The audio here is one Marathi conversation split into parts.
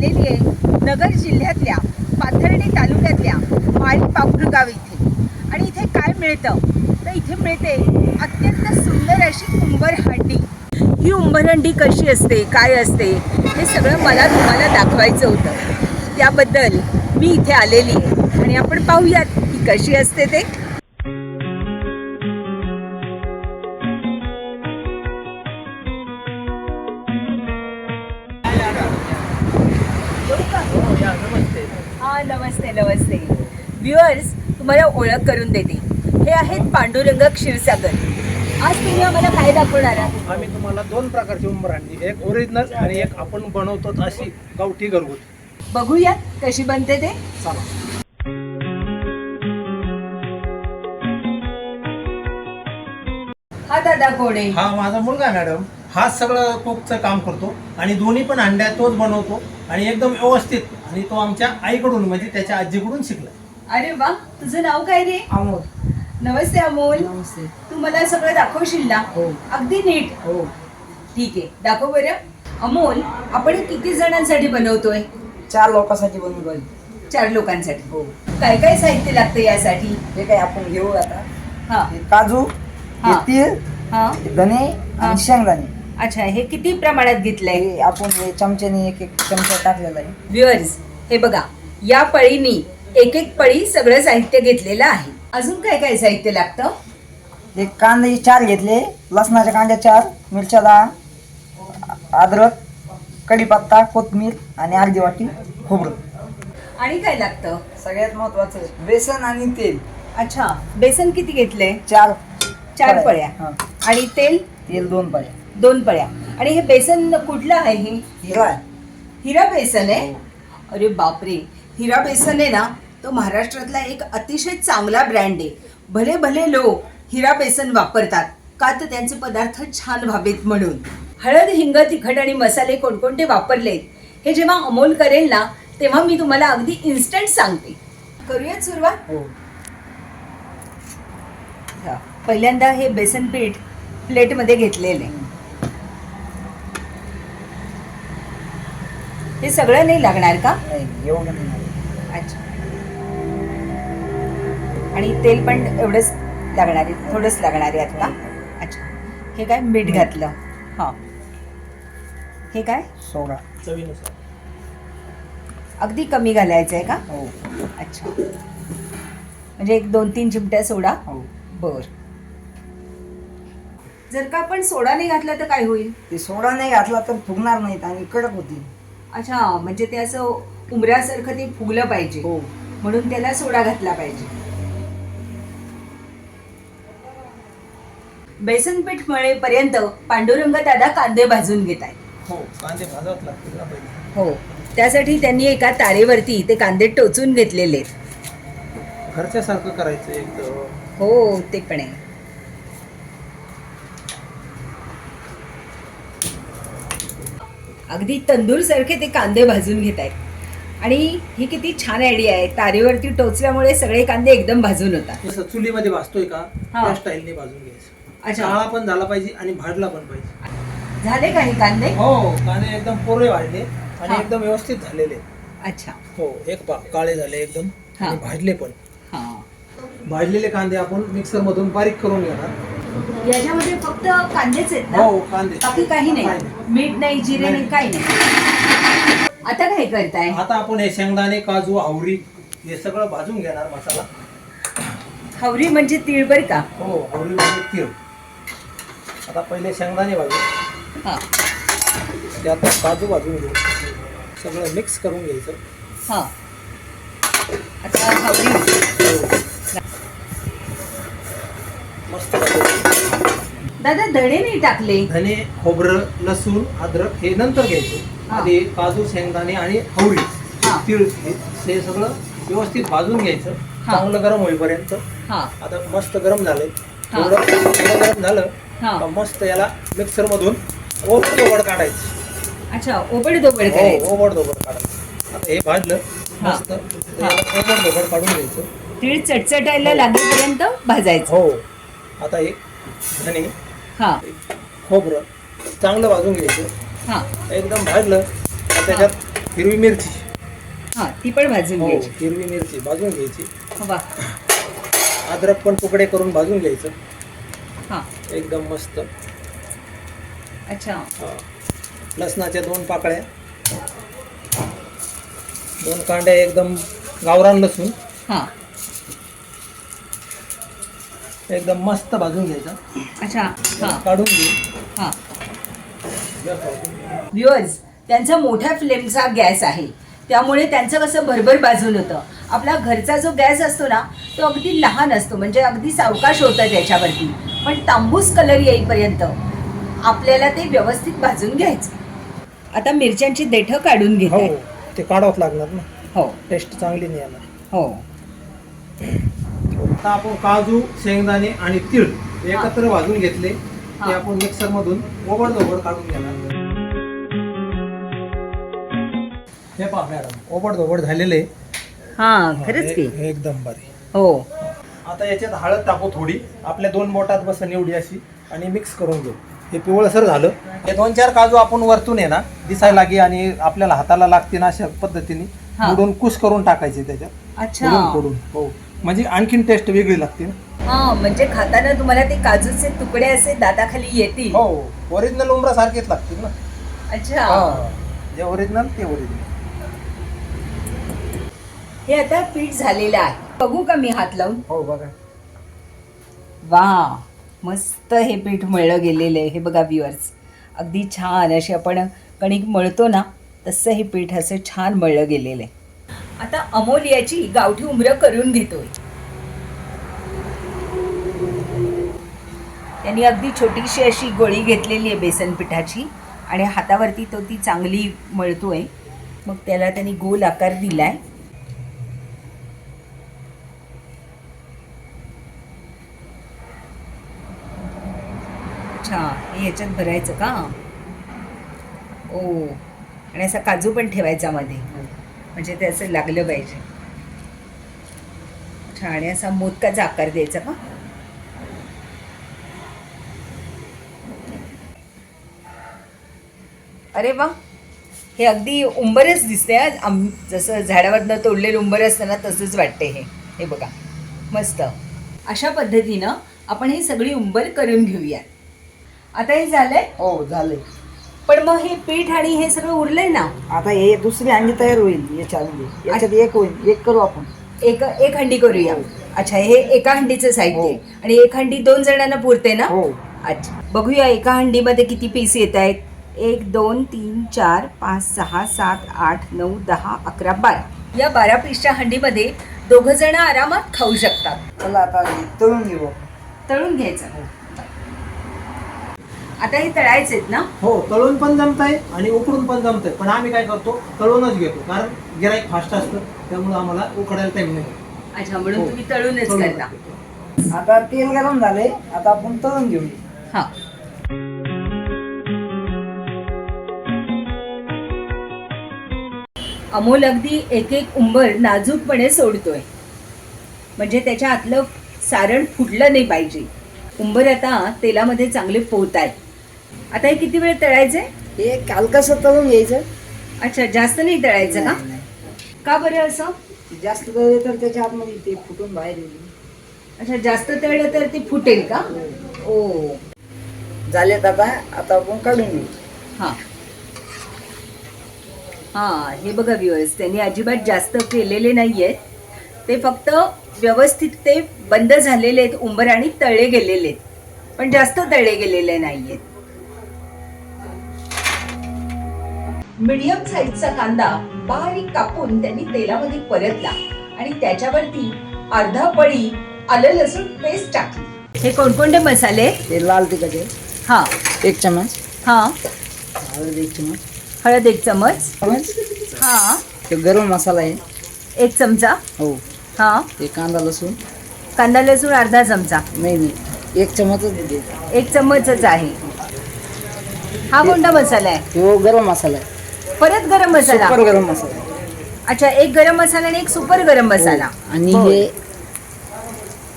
आलेली आहे नगर जिल्ह्यातल्या पाथर्डी तालुक्यातल्या माळी पाखरू गाव इथे. आणि इथे काय मिळतं? तर इथे मिळते अत्यंत सुंदर अशी उंबरहंडी ही उंबरहंडी कशी असते? काय असते? हे सगळं मला तुम्हाला दाखवायचं होतं. त्याबद्दल मी इथे आलेली आहे. आणि आपण पाहूयात की कशी असते ते. व्ह्युअर्स तुम्हाला ओळख करून देते. हे आहेत पांडुरंग क्षीरसागर. आज तुम्ही आम्हाला काय दाखवणार आहात? आम्ही तुम्हाला दोन प्रकारची उंबरहंडी एक ओरिजिनल आणि एक आपण बनवतो अशी गावठी घरगुती. बघूयात कशी बनते ते. चला. हा दादा कोण आहे? हा माझा मुलगा आहे मॅडम हा सगळं कुकचं काम करतो आणि दोन्ही पण अंड्या तोच बनवतो आणि एकदम व्यवस्थित. आणि तो आमच्या आईकडून म्हणजे त्याच्या आजीकडून शिकला. अरे वा तुझं नाव काय रे? अमोल. नमस्ते अमोल. नमस्ते. तू मला सगळं दाखवशील ना हो. अगदी नीट. हो. ठीक आहे दाखव बरं. अमोल आपण किती जणांसाठी बनवतोय? चार लोकांसाठी बनवून चार लोकांसाठी. हो. काय काय साहित्य लागतं यासाठी? हे काय आपण घेऊ आता? हा. हे काजू हे. हा. तीळ हा. हे धने हा. आणि शेंगदाणे. अच्छा हे किती प्रमाणात घेतलंय? हे आपण हे चमच्याने एक एक चमचा टाकलेला आहे. व्ह्युअर्स हे बघा या पळीनी एक एक पळी सगळं साहित्य घेतलेलं आहे. अजून काय काय साहित्य लागतं? हे कांदे चार घेतले लसणाच्या कांद्या चार मिरच्या दहा अद्रक कढीपत्ता कोथमीर आणि अर्धी वाटी खोबरं. आणि काय लागतं? सगळ्यात महत्वाचं बेसन आणि तेल. अच्छा बेसन किती घेतलंय चार चार पळ्या. हा. आणि तेल? तेल दोन पळ्या. दोन पळ्या. आणि हे बेसन कुठलं आहे हे? हिरा आहे. हिरा बेसन आहे? अरे बापरे. हिरा बेसन आहे ना तो महाराष्ट्रातला एक अतिशय चांगला ब्रँड आहे. भले भले लोक हिरा बेसन वापरतात का तर त्यांचे पदार्थ छान व्हावेत म्हणून. हळद हिंग तिखट आणि मसाले कोणकोणते वापरलेत हे जेव्हा अमोल करेल ना तेव्हा मी तुम्हाला अगदी इन्स्टंट सांगते. करूयात सुरुवात? हो. हा. पहिल्यांदा हे बेसन पीठ प्लेटमध्ये घेतलेले हे सगळं नाही लागणार का? नाही एवढं आणि तेल पण एवढंच लागणार आहे थोडंच लागणार आहे आता अच्छा. हे काय? मीठ घातलं. हां. हे काय? सोडा. चवीनुसार. अगदी कमी घालायचं आहे का? हो. अच्छा. म्हणजे एक दोन तीन चिमट्या सोडा. हो. बर. जर का आपण सोडा नाही घातला तर काय होईल? ते सोडा नाही घातला तर फुगणार नाहीत आणि कडक होतील. अच्छा म्हणजे ते असं उमऱ्यासारखं ते फुगलं पाहिजे. हो. म्हणून त्याला सोडा घातला पाहिजे. बेसन पीठ मळेपर्यंत पांडुरंग दादा कांदे भाजून घेत आहेत. हो कांदे भाजावत लागतील ना पहिले. हो त्यासाठी त्यांनी एका तारेवरती ते कांदे टोचून घेतलेले आहेत. घरच्यासारखं करायचं एकदम हो ते पण आहे. अगदी तंदूर सारखे ते कांदे भाजून घेत आहेत. आणि ही किती छान आयडिया आहे. तारेवरती टोचल्यामुळे सगळे कांदे एकदम भाजून होतात. जसं चुलीमध्ये भाजतोय का? हा. त्या स्टाईलने भाजून घ्यायचं. अच्छा. काळा पण झाला पाहिजे आणि भाजला पण पाहिजे. झाले काही कांदे? हो कांदे एकदम पोरे वाढले आणि हा. एकदम व्यवस्थित झालेले. अच्छा. हो एक पा काळे झाले एकदम हा. आणि भाजले पण. हा. भाजलेले कांदे आपण मिक्सर मधून बारीक करून घेणार. याच्यामध्ये फक्त कांदेच आहेत ना? हो कांदे. बाकी काही नाही. मीठ नाही जिरे नाही काही नाही. आता काय करताय? आता आपण हे शेंगदाणे काजू आवरी हे सगळं भाजून घेणार मसाला. हवरी म्हणजे तीळ बर का? हो आवरी म्हणजे तीळ. आता पहिले शेंगदाणे भाजू. हा. त्यात काजू भाजून घेऊ. सगळं मिक्स करून घ्यायचं. हा. आता मस्त. दादा धणे नाही टाकले? धने खोबरं लसूण अद्रक हे नंतर घ्यायचं. आधी काजू शेंगदाणे आणि हवरी हा. तीळ हे सगळं व्यवस्थित भाजून घ्यायचं. चांगलं गरम होईपर्यंत. हा. आता मस्त गरम झालंय. थोडं गरम झालं हा. मस्त याला मिक्सर मधून ओबड ओबड काढायचं. अच्छा ओबड दोबड हो ओबड दोबड काढायचं. आता हे भाजलं हा. मस्त. याला ओबड दोबड काढून घ्यायचं. तीळ चटचटायला लागेपर्यंत भाजायचं. हो. आता एक धने हा. खोबरं चांगलं भाजून घ्यायचं. हा. एकदम भाजलं तर त्याच्यात हिरवी मिरची. हा ती पण भाजून हो घ्यायची. हिरवी मिरची भाजून घ्यायची. वा. अद्रक पण तुकडे करून भाजून घ्यायचं. हा एकदम मस्त. अच्छा. हा. लसणाच्या दोन पाकळ्या. दोन कांड्या एकदम गावरान लसूण. हा. एकदम मस्त भाजून घ्यायचा. अच्छा हा. काढून घे. हा. व्ह्युअर्स त्यांचा मोठ्या फ्लेमचा गॅस आहे. त्यामुळे त्यांचं कसं भरभर भाजून होतं. आपला घरचा जो गॅस असतो ना तो अगदी लहान असतो. म्हणजे अगदी सावकाश होतं त्याच्यावरती. पण तांबूस कलर येईपर्यंत आपल्याला ते व्यवस्थित भाजून घ्यायचं. आता मिरच्यांची देठं काढून हो घेते ते काढावंच लागणार ना. हो. टेस्ट चांगली नाही येणार. हो. आता आपण काजू शेंगदाणे आणि तीळ एकत्र भाजून घेतले ते हा. आपण मिक्सर मधून ओबड धोबड काढून घेणार हे पहा मॅडम ओबड धोबड झालेले. हा खरंच की. एकदम बरे हो. आता याच्यात हळद टाकू थोडी. आपल्या दोन बोटात बस निवडी अशी. आणि मिक्स करून घेऊ. हे पिवळसर झालं. हे दोन चार काजू आपण वरतून आहे ना दिसायला लागे आणि आपल्याला हाताला लागते ना अशा पद्धतीने. हा. बुडून कुस करून टाकायचे त्याच्यात. अच्छा. फोडून हो. म्हणजे आणखीन टेस्ट वेगळी लागते ना. हा म्हणजे खाताना तुम्हाला ते काजूचे तुकडे असे दाताखाली येतील. हो. ओरिजिनल उमरा सारखेच लागतील ना. अच्छा. जे ओरिजिनल ते ओरिजिनल हे आता पीठ झालेलं आहे. बघू का मी हात लावून? हो बघा. वा मस्त हे पीठ मळलं गेलेलं आहे हे बघा व्ह्युअर्स अगदी छान अशी आपण कणिक मळतो ना तसं हे पीठ असं छान मळलं गेलेलं आहे. आता अमोलियाची गावठी उमरं करून घेतोय. त्यांनी अगदी छोटीशी अशी गोळी घेतलेली आहे बेसन पिठाची आणि हातावरती तो ती चांगली मळतोय. मग त्याला त्यांनी गोल आकार दिलाय अच्छा हे ह्याच्यात भरायचं का? ओ. आणि असा काजू पण ठेवायचा मध्ये. म्हणजे ते असं लागलं पाहिजे. आणि असा मोदकाचा आकार द्यायचा का? अरे वा. हे अगदी उंबरच दिसते आज. आम जसं झाडावरनं तोडलेलं उंबर असताना तसंच वाटते हे. हे बघा. मस्त. अशा पद्धतीनं आपण ही सगळी उंबर करून घेऊया आता हे झालंय? हो झाले पण मग हे पीठ आणि हे सगळं उरलंय ना? आता हे दुसरी अंडी तयार होईल याच्यामध्ये याच्यात एक होईल एक करू आपण. एक एक हंडी करूया. अच्छा हे एका हंडीचं साहित्य आहे. हो. आणि एक हंडी दोन जणांना पुरते ना? हो. अच्छा. बघूया एका हंडीमध्ये किती पीस येत आहेत. एक दोन तीन चार पाच सहा सात आठ नऊ दहा अकरा बारा. या बारा पीसच्या हंडीमध्ये दोघं जण आरामात खाऊ शकतात. चला आता हे तळून घेऊ. आपण. तळून घ्यायचं. आता हे तळायचे आहेत ना? हो तळून पण जमताय आणि उकडून पण जमतंय. पण आम्ही काय करतो तळूनच घेतो. कारण गिराईक फास्ट असतं त्यामुळे आम्हाला उकडायला टाइम नाही. अच्छा म्हणून हो. तुम्ही तळूनच तळून करता. घेतो. आता तेल गरम झाले आता आपण तळून घेऊ. हा. अमोल अगदी एक एक उंबर नाजूकपणे सोडतोय. म्हणजे त्याच्या आतलं सारण फुटलं नाही पाहिजे. उंबर आता तेलामध्ये चांगले पोहत आहेत. आता हे किती वेळ तळायचे हे कालकसं तळून घ्यायचं. अच्छा जास्त नाही तळायचं का? नाही, नाही. का बरं असं? जास्त तळले तर त्याच्या आतमध्ये ते फुटून बाहेर येईल. अच्छा जास्त तळलं तर ते फुटेल का? ओ. झालेत आता आता आपण काढून घेऊ. हां. हां हे बघा व्ह्युअर्स त्यांनी अजिबात जास्त केलेले नाही आहेत ते फक्त व्यवस्थित ते बंद झालेले आहेत उंबर आणि तळले गेलेले आहेत. पण जास्त तळले गेलेले नाही आहेत मीडियम साईजचा कांदा बारीक कापून त्यांनी तेलामध्ये परतला आणि त्याच्यावरती अर्धा पळी आलं लसूण पेस्ट टाकली. हे कोणकोणते मसाले? ते लाल तिखट. आहे हां. एक चमच हां. हळद एक चमच हळद एक चमच चमच हां. ते गरम मसाला आहे. एक चमचा. हो. हां. ते कांदा लसूण. कांदा लसूण अर्धा चमचा. नाही नाही. एक चमचच दे एक चम्मचच आहे. हा कोणता मसाला आहे? तो गरम मसाला आहे. परत गरम मसाला. सुपर गरम मसाला. अच्छा एक गरम मसाला आणि एक सुपर गरम मसाला. हो. आणि होय. हे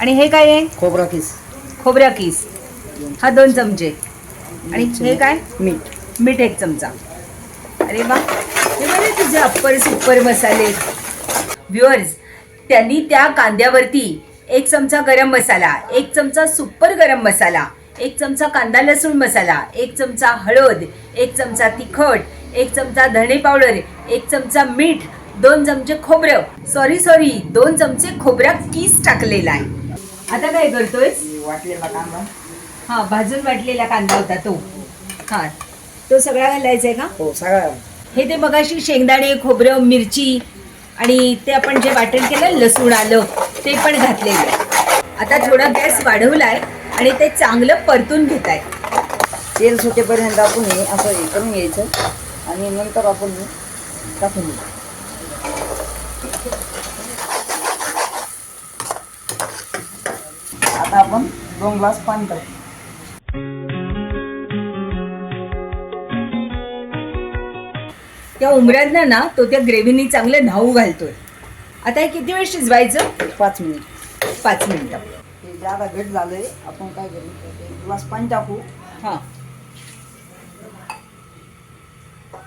आणि हे काय आहे? खोबरा किस. खोबरा किस. हा दोन चमचे. आणि हे काय? मीठ. मीठ एक चमचा. अरे वा. हे बरे तुझे अप्पर सुपर मसाले. व्ह्युअर्स त्यांनी त्या कांद्यावरती एक चमचा गरम मसाला एक चमचा सुपर गरम मसाला एक चमचा कांदा लसूण मसाला एक चमचा हळद एक चमचा तिखट एक चमचा धणे पावडर एक चमचा मीठ दोन चमचे खोबरं. सॉरी सॉरी दोन चमचे खोबरा किस टाकलेला आहे. आता काय करतोय वाटलेला कांदा. हा भाजून वाटलेला कांदा होता तो. हा तो सगळा घालायचा आहे का? हो सगळं. हे ते मगाशी शेंगदाणे खोबरं मिरची आणि ते आपण जे वाटण केलं लसूण आलं ते पण घातलेलं आहे. आता थोडा गॅस वाढवलाय आणि ते चांगलं परतून घेत आहे तेल सुटेपर्यंत आपण हे असं हे करून घ्यायचं. आणि नंतर आपण टाकून घ्यायचं आता आपण दोन ग्लास पाणी टाकू. त्या उमऱ्यांना ना तो त्या ग्रेव्हीनी चांगलं न्हाऊ घालतोय. आता हे किती वेळ शिजवायचं? पाच मिनिट. पाच मिनिटं. हे जादा घट झालंय आपण काय करू? एक ग्लास पाणी टाकू. हा.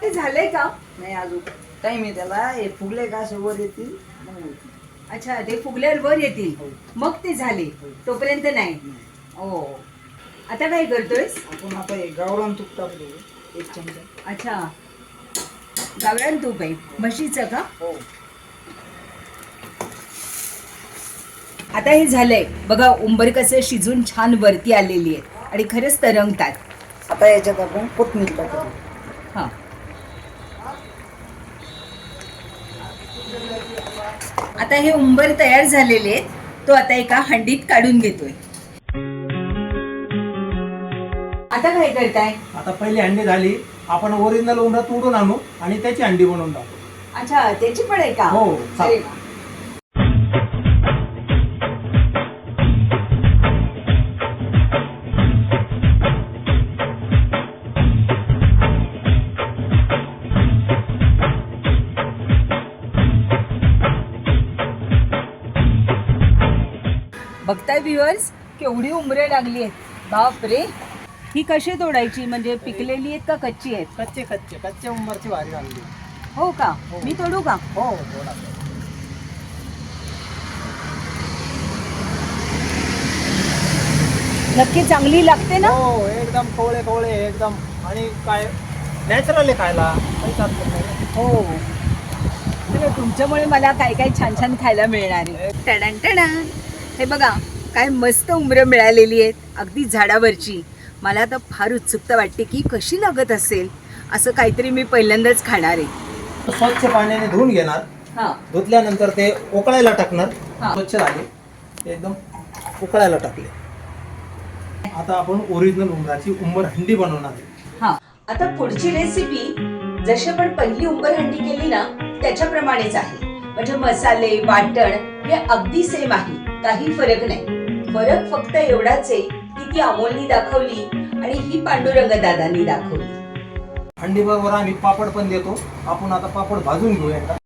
ते झालंय का? नाही अजून. टाईम आहे त्याला हे फुगले का वर येतील? मग होतील. अच्छा ते फुगल्यावर वर येतील. मग ते झाले. तोपर्यंत नाही. ओ आता काय करतोयस? आपण आता हे गावरान तूप टाकतो एक चमचा. अच्छा. गावरान तूप आहे. म्हशीचं का? हो. आता हे झालंय. बघा उंबर कसं शिजून छान वरती आलेली आहे. आणि खरंच तरंगतात. आता याच्यात आपण कोथमीर टाकतो. हा. आता हे उंबर तयार झालेले आहेत. तो आता एका हंडीत काढून घेतोय. आता काय करताय? आता पहिली अंडी झाली. आपण ओरिजिनल उमरा तोडून आणू आणि त्याची अंडी बनवून टाकू. अच्छा त्याची पण आहे का? हो, अरे वा. बघताय व्ह्युअर्स केवढी उमरे लागली आहेत. बाप रे ही कशी तोडायची? म्हणजे पिकलेली आहेत का कच्ची आहेत? कच्चे कच्चे. कच्चे उंबरची भारी आणली हो का? मी तोडू का? हो थोडा नक्की चांगली लागते ना? हो एकदम कवळे कवळे एकदम. आणि काय नॅचरल आहे खायला. काही चालत नाही हो. तर तुमच्यामुळे मला काय काय छान छान खायला मिळणार आहे. टणान टणान हे बघा काय मस्त उमरं मिळालेली आहेत अगदी झाडावरची. मला तर फार उत्सुकता वाटते की कशी लागत असेल असं काहीतरी मी पहिल्यांदाच खाणार आहे. स्वच्छ पाण्याने धुवून घेणार. हां. धुतल्यानंतर ते उकळायला टाकणार. स्वच्छ झाले. ते एकदम उकळायला टाकले. आता आपण ओरिजिनल उंबराची उंबर हंडी बनवणार आहे. हां. आता पुढची रेसिपी जशी आपण पहिली उंबर हंडी केली ना त्याच्याप्रमाणेच आहे. म्हणजे मसाले वाटण हे अगदी सेम आहे. काही फरक नाही. फरक फक्त एवढाच आहे की ती अमोलनी दाखवली आणि ही पांडुरंग दादांनी दाखवली. हंडी बरोबर आम्ही पापड पण देतो. आपण आता पापड भाजून घेऊया एकदा.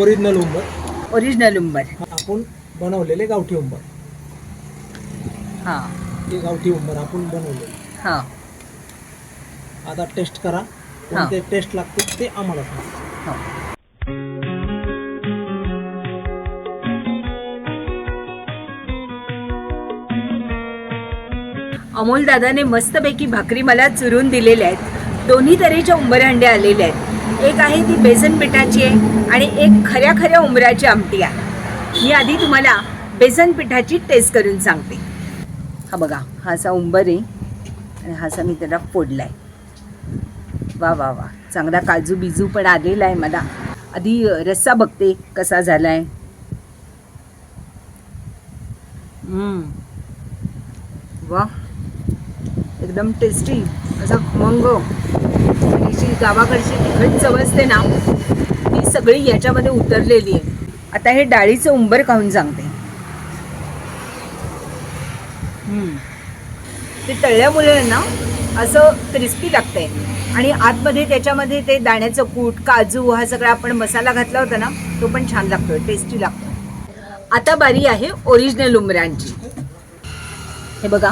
ओरिजिनल उंबर. ओरिजिनल उंबर. आपण बनवलेले गावठी उंबर. हां. हे गावठी उंबर आपण बनवले. हां. आता टेस्ट करा. कोणते टेस्ट लागते ते आम्हाला सांगा. हां. अमोल दादाने मस्तपैकी भाकरी मला चुरून दिलेल्या आहेत. दोन्ही तऱ्हेच्या उंबरहंड्या आलेल्या आहेत. एक आहे ती बेसन पिठाची आहे आणि एक खऱ्या खऱ्या उंबराची आमटी आहे. मी आधी तुम्हाला बेसन पिठाची टेस्ट करून सांगते. हा बघा हा असा उंबर आहे आणि हा असा मी त्याला फोडला आहे वा वा वा. चांगला काजू बिजू पण आलेला आहे मला. आधी रस्सा बघते कसा झाला आहे वा. एकदम टेस्टी असं मंग आणि जी गावाकडची तिखट चव असते ना ती सगळी याच्यामध्ये उतरलेली आहे. आता हे डाळीचं उंबर खाऊन सांगते? ते तळल्यामुळे ना असं क्रिस्पी लागतंय. आणि आतमध्ये त्याच्यामध्ये ते दाण्याचं कूट काजू हा सगळा आपण मसाला घातला होता ना तो पण छान लागतोय टेस्टी लागतो आता बारी आहे ओरिजिनल उंबरांची हे बघा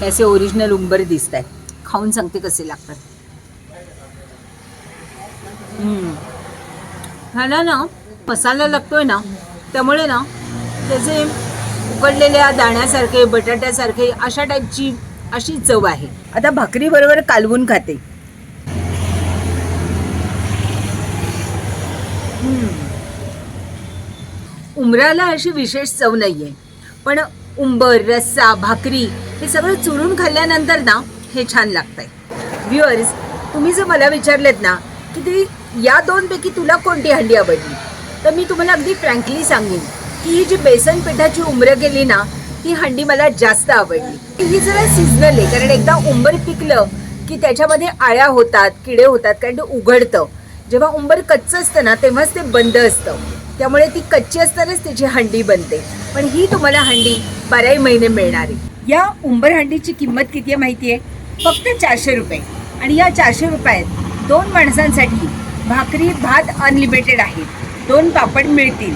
हे असे ओरिजिनल उंबर दिसत आहेत खाऊन सांगते कसे लागतात. ह्याला ना मसाला लागतोय ना त्यामुळे ना त्याचे उकडलेल्या दाण्यासारखे बटाट्यासारखे अशा टाईपची अशी चव आहे. आता भाकरी बरोबर कालवून खाते. उमराला अशी विशेष चव नाहीये. पण उंबर रस्सा भाकरी हे सगळं चुरून खाल्ल्यानंतर ना हे छान लागतंय. व्ह्युअर्स तुम्ही जर मला विचारलेत ना की ती या दोनपैकी तुला कोणती हंडी आवडली? तर मी तुम्हाला अगदी फ्रँकली सांगेन. की ही जी बेसन पिठाची उमरं गेली ना ती हंडी मला जास्त आवडली. ही जरा सिजनल आहे कारण एकदा उंबर पिकलं की त्याच्यामध्ये आळ्या होतात किडे होतात कारण ते उघडतं. जेव्हा उंबर कच्चं असतं ना तेव्हाच ते बंद असतं. त्यामुळे ती कच्ची असतानाच त्याची हंडी बनते. पण ही तुम्हाला हंडी बाराही महिने मिळणार. आहे या उंबर हंडीची किंमत किती आहे माहिती आहे? फक्त चारशे रुपये. आणि या चारशे रुपयात दोन माणसांसाठी भाकरी भात अनलिमिटेड आहे. दोन पापड मिळतील.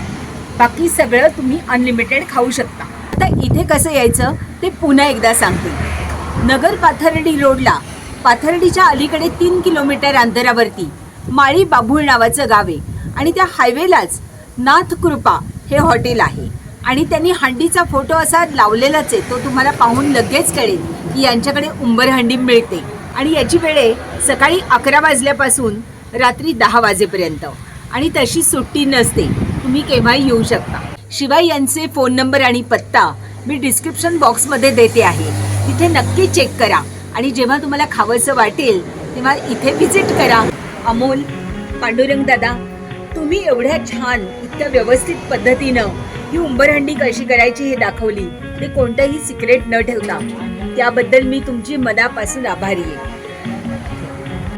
बाकी सगळं तुम्ही अनलिमिटेड खाऊ शकता. आता इथे कसं यायचं? ते पुन्हा एकदा सांगते. नगर पाथर्डी रोडला पाथर्डीच्या अलीकडे तीन किलोमीटर अंतरावरती माळी बाभूळ नावाचं गाव आहे आणि त्या हायवेलाच नाथ कृपा हे हॉटेल आहे. आणि त्यांनी हंडीचा फोटो असा लावलेलाच आहे तो तुम्हाला पाहून लगेच कळेल की यांच्याकडे उंबर हंडी मिळते. आणि याची वेळ आहे सकाळी अकरा वाजल्यापासून रात्री दहा वाजेपर्यंत. आणि तशी सुट्टी नसते. तुम्ही केव्हाही येऊ शकता. शिवाय यांचे फोन नंबर आणि पत्ता मी डिस्क्रिप्शन बॉक्समध्ये देते आहे. तिथे नक्की चेक करा. आणि जेव्हा तुम्हाला खावंसं वाटेल तेव्हा इथे व्हिजिट करा. अमोल पांडुरंग दादा तुम्ही एवढ्या छान इतक्या व्यवस्थित पद्धतीनं ही उंबरहंडी कशी करायची हे दाखवली. ते कोणतंही सिक्रेट न ठेवता. त्याबद्दल मी तुमची मनापासून आभारी आहे.